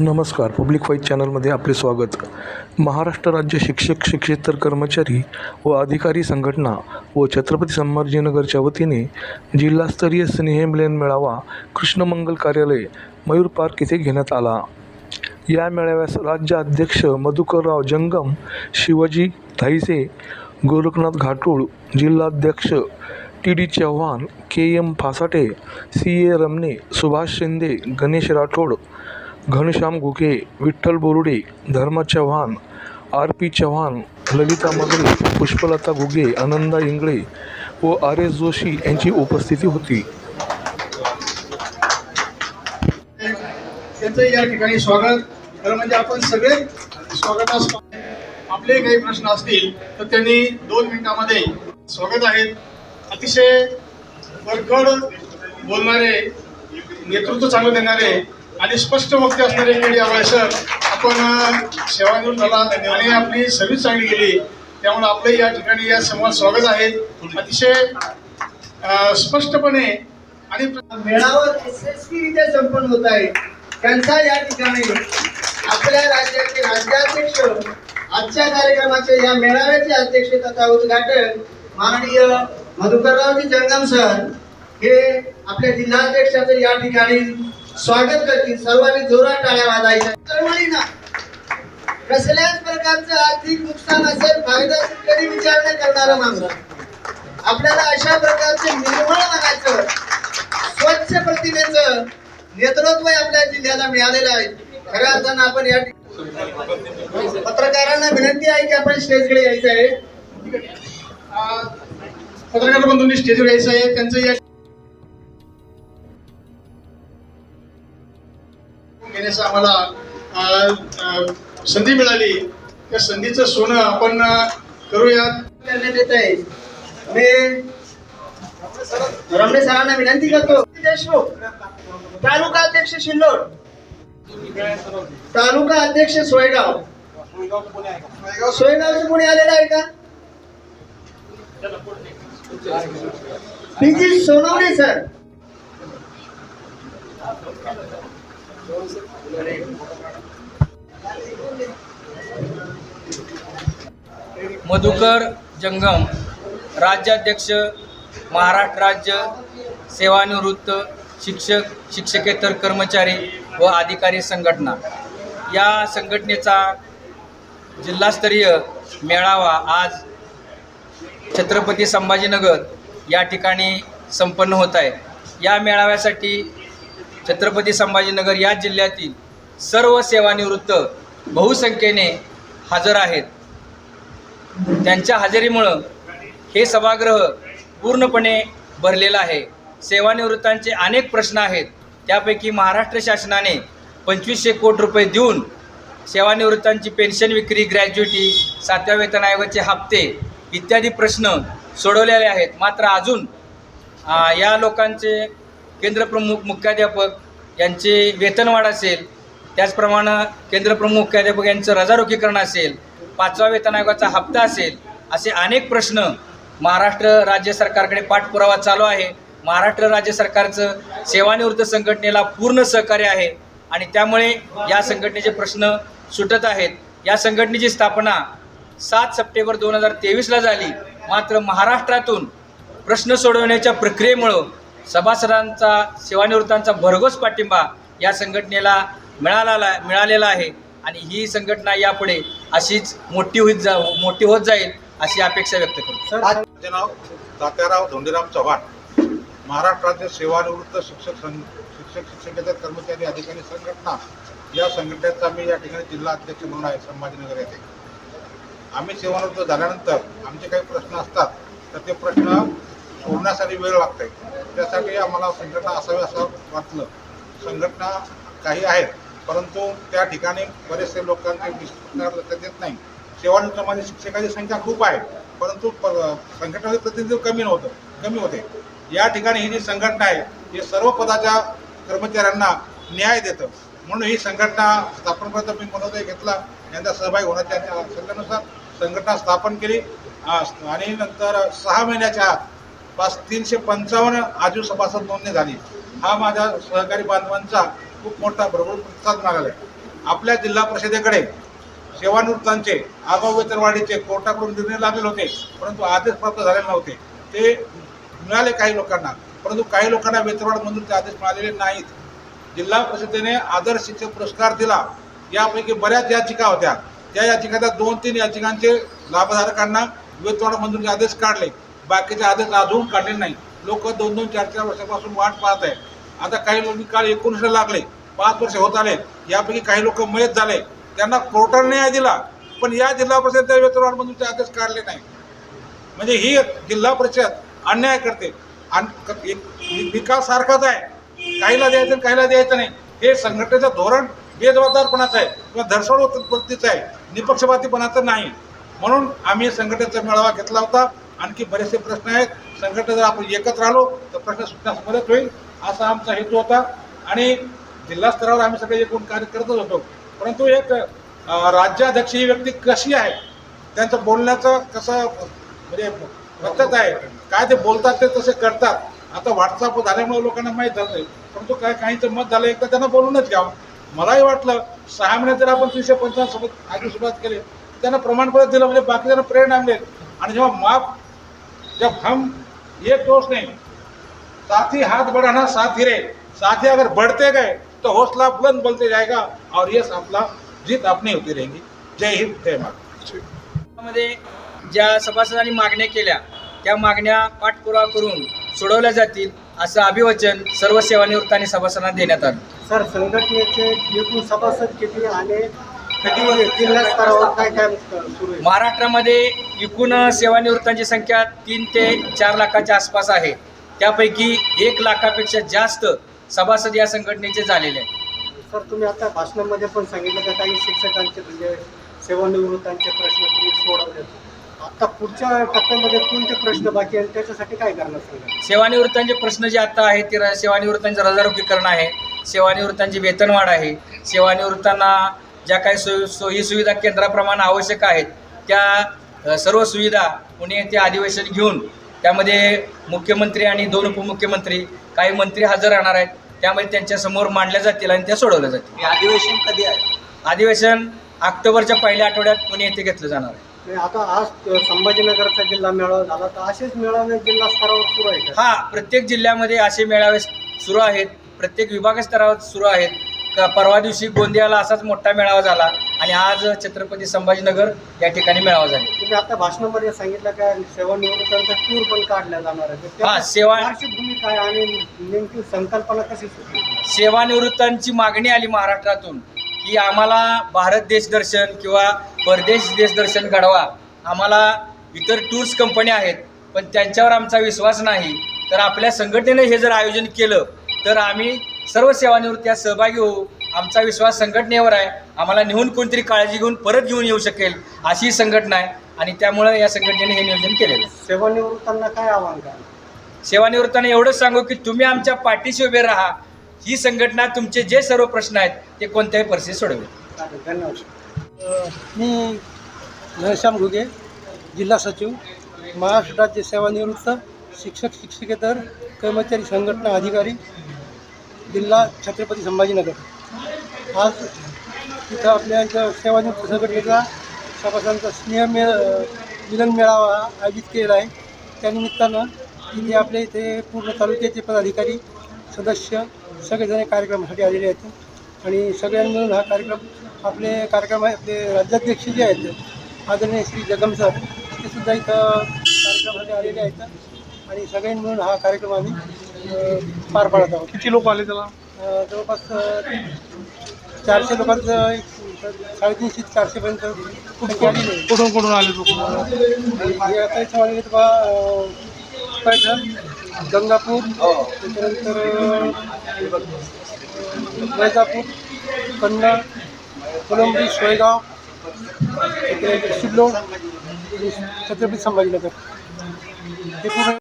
नमस्कार. Public fight चॅनलमध्ये आपले स्वागत. महाराष्ट्र राज्य शिक्षक शिक्षेतर कर्मचारी व अधिकारी संघटना व छत्रपती संभाजीनगरच्या वतीने जिल्हास्तरीय स्नेहमिलन मेळावा कृष्णमंगल कार्यालय मयूर पार्क येथे घेण्यात आला. या मेळाव्यास राज्य अध्यक्ष मधुकरराव जंगम शिवाजी धाईसे गोरखनाथ घाटोळ जिल्हाध्यक्ष T D Chavan K M Phasate C A Ramane Subhash Shinde Ganesh Rathod Ghanshyam Ghuge Vitthal Borude Dharma Chavan R P Chavan Lalita Magare Pushpalata Ghuge Ananda Ingale व आर एस जोशी यांची उपस्थिती होती. त्यांचं या ठिकाणी स्वागत. खरं म्हणजे आपण सगळे स्वागतास आपले काही प्रश्न असतील तर त्यांनी दोन मिनिटांमध्ये स्वागत आहेत. अतिशय परखड बोलणारे नेतृत्व चांगलं देणारे आणि स्पष्ट वक्ते असणारे केडी आवाळे सर आपण सेवा देऊन झाला आणि आपली सर्व्हिस चांगली गेली त्यामुळे आपलं या ठिकाणी या समोर स्वागत आहे. अतिशय स्पष्टपणे आणि मेळावा यशस्वीरित्या संपन्न होत आहे. त्यांचा या ठिकाणी आपल्या राज्याचे राज्याध्यक्ष आजच्या कार्यक्रमाचे या मेळाव्याचे अध्यक्ष तथा उद्घाटन माननीय मधुकररावजी जंगम सर हे आपल्या जिल्हाध्यक्षाचं या ठिकाणी स्वागत करतील. सर्वांनी जोरात टाळ्या वाजायच्या. कसल्याच प्रकारचं आर्थिक नुकसान असेल फायदा असेल कधी विचार न करणारा माणूस. आपल्याला अशा प्रकारचे निर्मळ मनाचं स्वच्छ प्रतिमेचं नेतृत्व आपल्या जिल्ह्याला मिळालेलं आहे. खऱ्या अर्थानं आपण या ठिकाणी- पत्रकारांना विनंती आहे की आपण स्टेजकडे यायचं आहे. पत्रकार बंधूंनी स्टेजवर यायचं आहे. त्यांचं या घेण्याचं आम्हाला संधी मिळाली. त्या संधीचं सोनं आपण करूयात करण्यात येत आहे मी रमणे सरांना विनंती करतो. देशमुख तालुका अध्यक्ष शिल्लोड. तालुका अध्यक्ष सोयगाव. सोयगावचे कोणी आलेलं आहे का? PG Sonawane sir. मधुकर जंगम राज्याध्यक्ष महाराष्ट्र राज्य सेवानिवृत्त शिक्षक शिक्षकेतर कर्मचारी व अधिकारी संघटना. या संघटनेचा जिल्हास्तरीय मेळावा आज छत्रपती संभाजीनगर या ठिकाणी संपन्न होत आहे. या मेळाव्यासाठी छत्रपती संभाजीनगर या जिल्ह्यातील सर्व सेवानिवृत्त बहुसंख्येने हजर आहेत. त्यांच्या हजेरीमुळं हे सभागृह पूर्णपणे भरलेलं आहे. सेवानिवृत्तांचे अनेक प्रश्न आहेत. त्यापैकी महाराष्ट्र शासनाने पंचवीसशे कोटी रुपये देऊन सेवानिवृत्तांची पेन्शन विक्री ग्रॅज्युटी सातव्या वेतन आयोगाचे हप्ते इत्यादी प्रश्न सोडवलेले आहेत. मात्र अजून या लोकांचे केंद्रप्रमुख मुख्याध्यापक यांचे वेतनवाढ असेल त्याचप्रमाणे केंद्रप्रमुख मुख्याध्यापक यांचं रजारोखीकरण असेल पाचवा वेतन आयोगाचा हप्ता असेल असे अनेक प्रश्न महाराष्ट्र राज्य सरकारकडे पाठपुरावा चालू आहे. महाराष्ट्र राज्य सरकारचं सेवानिवृत्त संघटनेला पूर्ण सहकार्य आहे आणि त्यामुळे या संघटनेचे प्रश्न सुटत आहेत. या संघटनेची स्थापना सात सप्टेंबर दोन हजार तेवीसला झाली. मात्र महाराष्ट्रातून प्रश्न सोडवण्याच्या प्रक्रियेमुळं सभासदांचा सेवानिवृत्तांचा भरघोस पाठिंबा या संघटनेला मिळाला मिळालेला आहे. आणि ही संघटना यापुढे अशीच मोठी होत जा मोठी होत जाईल अशी अपेक्षा व्यक्त करतो. माझे नाव तात्याराव धोंडीराम चव्हाण महाराष्ट्र राज्य सेवानिवृत्त शिक्षक संघ शिक्षक शिक्षकेतर कर्मचारी अधिकारी संघटना. या संघटनेचा मी या ठिकाणी जिल्हा अध्यक्ष म्हणून आहे संभाजीनगर येथे. आम्ही सेवानिवृत्त झाल्यानंतर आमचे काही प्रश्न असतात तर ते प्रश्न होण्यासाठी वेळ लागते त्यासाठी आम्हाला संघटना असावी असं वाटलं. संघटना काही आहेत परंतु त्या ठिकाणी बरेचसे लोकांचे विस्तार लक्षात येत नाही. सेवानिवृत्तमध्ये शिक्षकाची संख्या खूप आहे परंतु प- संघटनाचे प्रतिनिधित्व कमी नव्हतं कमी होते. या ठिकाणी ही जी संघटना आहे हे सर्व पदाच्या कर्मचाऱ्यांना न्याय देतं. म्हणून ही संघटना स्थापन मी मनोदय घेतला. यांचा सहभागी होण्याच्या सल्ल्यानुसार संघटना स्थापन केली. आणि नंतर सहा महिन्याच्या आत पाच तीनशे पंचावन्न आजू सभासद नोंदणी झाली. हा माझ्या सहकारी बांधवांचा खूप मोठा भरपूर प्रतिसाद मिळाला आहे आपल्या जिल्हा परिषदेकडे सेवानिवृत्तांचे आगाऊ वेतनवाढीचे कोर्टाकडून निर्णय लागलेले होते परंतु आदेश प्राप्त झालेले नव्हते. ते मिळाले काही लोकांना परंतु काही लोकांना वेतनवाढ मंजूरचे आदेश मिळालेले नाहीत. जिल्हा परिषदेने आदर्श शिक्षक पुरस्कार दिला. यापैकी बऱ्याच याचिका होत्या. त्या याचिकाच्या दोन तीन याचिकांचे लाभधारकांना वेतनवाढ मंजुरीचे आदेश काढले. बाकीचे आदेश अजून काढले नाही. लोक दोन दोन चार चार वर्षापासून वाट पाहत आहे आता काही लोक काल एकोणीसला लागले. पाच वर्ष होत आले. यापैकी काही लोक मयत झाले. त्यांना कोर्टाने न्याय दिला. पण या जिल्हा परिषद वेतनवाढ मंजुरीचे आदेश काढले नाही. म्हणजे ही जिल्हा परिषद अन्याय करते. आणि एक विकास सारखाच आहे. काहीला द्यायचं काहीला द्यायचं नाही. हे संघटनेचं धोरण बेजबाबदारपणाचं आहे. किंवा धरसोड वृत्तीचं आहे. निपक्षपातीपणाचं नाही. म्हणून आम्ही संघटनेचा मेळावा घेतला होता. आणखी बरेचसे प्रश्न आहेत. संघटना जर आपण एकत्र आलो तर प्रश्न सुटण्यास मदत होईल असा आमचा हेतू होता. आणि जिल्हा स्तरावर आम्ही सगळे एकूण कार्य करतच होतो. परंतु एक राज्याध्यक्ष ही व्यक्ती कशी आहे? त्यांचं बोलण्याचं कसं म्हणजे पद्धत आहे? काय ते बोलतात ते तसे करतात. आता व्हॉट्सअप झाल्यामुळे लोकांना माहीत झालं नाही. परंतु काय काहींचं मत झालं एकदा त्यांना बोलूनच घ्यावं. मलाही वाटलं सहा महिन्यात जर आपण तीनशे पंचावन्न सोबत आधी सुरुवात केली त्यांना प्रमाणपत्र दिलं म्हणजे बाकीच्यांना प्रेरणा मिळेल. आणि जेव्हा माप जब हम एक दोष नहीं साथी हाथ बढ़ाना साथी रे साथी अगर बढ़ते गए तो हौसला बुलंद बोलते जाएगा और ये आपला जीत अपनी होती रहेगी। जय हिंद जयमध्ये ज्या सभासदांनी मागण्या केल्या त्या मागण्या पाठपुरावा करून सोडवल्या जातील असं अभिवचन सर्व सेवानिवृत्त आणि सभासदांना देण्यात आलं. सर संघटनेचे एकूण सभासद किती आणि कधी जिल्हा स्तरावर काय काय सुरू आहे? महाराष्ट्रामध्ये एकूण सेवानिवृत्तांची संख्या तीन ते चार लाखाच्या आसपास आहे. त्यापैकी एक लाखापेक्षा जास्त सभासद या संघटनेचे झालेले आहेत. सर तुम्ही आता भाषणामध्ये पण सांगितलं का काही शिक्षकांचे म्हणजे सेवानिवृत्तांचे प्रश्न तुम्ही सोडवले आता पुढच्या टप्प्यामध्ये कोणते प्रश्न बाकी आहेत? त्याच्यासाठी काय करणार सांगा सेवानिवृत्तांचे प्रश्न जे आता आहेत ते र- सेवानिवृत्तांचं रजारोगीकरण आहे सेवानिवृत्तांची वेतनवाढ आहे सेवानिवृत्तांना ज्या काही सोयी सोयी सुविधा केंद्राप्रमाणे आवश्यक आहेत त्या सर्व सुविधा पुणे येथे अधिवेशन घेऊन त्यामध्ये मुख्यमंत्री आणि दोन उपमुख्यमंत्री काही मंत्री हजर राहणार आहेत. त्यामध्ये त्यांच्यासमोर मांडल्या जातील आणि त्या सोडवल्या जातील. अधिवेशन कधी आहे? अधिवेशन ऑक्टोबरच्या पहिल्या आठवड्यात पुणे येथे घेतलं जाणार आहे. आता आज संभाजीनगरचा जिल्हा मेळावा झाला तर असेच मेळावे जिल्हा स्तरावर सुरू आहे का हा प्रत्येक जिल्ह्यामध्ये असे मेळावे सुरू आहेत. प्रत्येक विभाग स्तरावर सुरू आहेत. का परवा दिवशी गोंदियाला असाच मोठा मेळावा झाला आणि आज छत्रपती संभाजीनगर या ठिकाणी मेळावा झाले. तुम्ही आता भाषणामध्ये सांगितलं का सेवानिवृत्तांचा टूर पण काढला जाणार आहे. तर हा, सेवा- पार्श्वभूमी काय आणि नेमकी संकल्पना कशी सुचली सेवानिवृत्तांची मागणी आली महाराष्ट्रातून की आम्हाला भारत देश दर्शन किंवा परदेश देश दर्शन घडवा. आम्हाला इतर टूर्स कंपन्या आहेत पण त्यांच्यावर आमचा विश्वास नाही. तर आपल्या संघटनेने हे जर आयोजन केलं तर आम्ही सर्व सेवानिवृत्त यात सहभागी होऊ. आमचा विश्वास संघटनेवर आहे. आम्हाला नेहून कोणतरी काळजी घेऊन परत घेऊन येऊ शकेल अशी ही संघटना आहे. आणि त्यामुळे या संघटनेने हे नियोजन केलेलं आहे. सेवानिवृत्तांना काय आव्हान का सेवानिवृत्तांना एवढंच सांगू की तुम्ही आमच्या पाठीशी उभे राहा. ही संघटना तुमचे जे सर्व प्रश्न आहेत ते कोणत्याही परिस्थितीत सोडवेल. चालेल धन्यवाद मी घनश्याम घुगे जिल्हा सचिव महाराष्ट्र राज्य सेवानिवृत्त शिक्षक शिक्षकेतर कर्मचारी संघटना अधिकारी जिल्हा छत्रपती संभाजीनगर. आज इथं आपल्या इथं सेवानिवृत्त संघटनेचा सभासदांचा स्नेह मे मिलन मेळावा आयोजित केलेला आहे. त्यानिमित्तानं इथे आपल्या इथे पूर्ण तालुक्याचे पदाधिकारी सदस्य सगळेजण कार्यक्रमासाठी आलेले आहेत. आणि सगळ्यांनी मिळून हा कार्यक्रम आपले कार्यक्रम आहे आपले राज्याध्यक्ष जे आहेत आदरणीय श्री जगम सर ते सुद्धा इथं कार्यक्रमासाठी आलेले आहेत. आणि सगळ्यांनी मिळून हा कार्यक्रम आम्ही पार पाडत आहोत. किती लोक आले त्याला? अ, जवळपास अ, चारशे लोकांचं एक साडेतीनशे ते चारशेपर्यंत संख्या आलेली आहे. कुठून कुठून आले लोक? हे आता इथं आलेले बा पैठण गंगापूर त्याच्यानंतर अ, वैजापूर कन्नड कोलंबी सोयगाव त्याच्यानंतर सिल्लोड छत्रपती संभाजीनगर. हे पूर्ण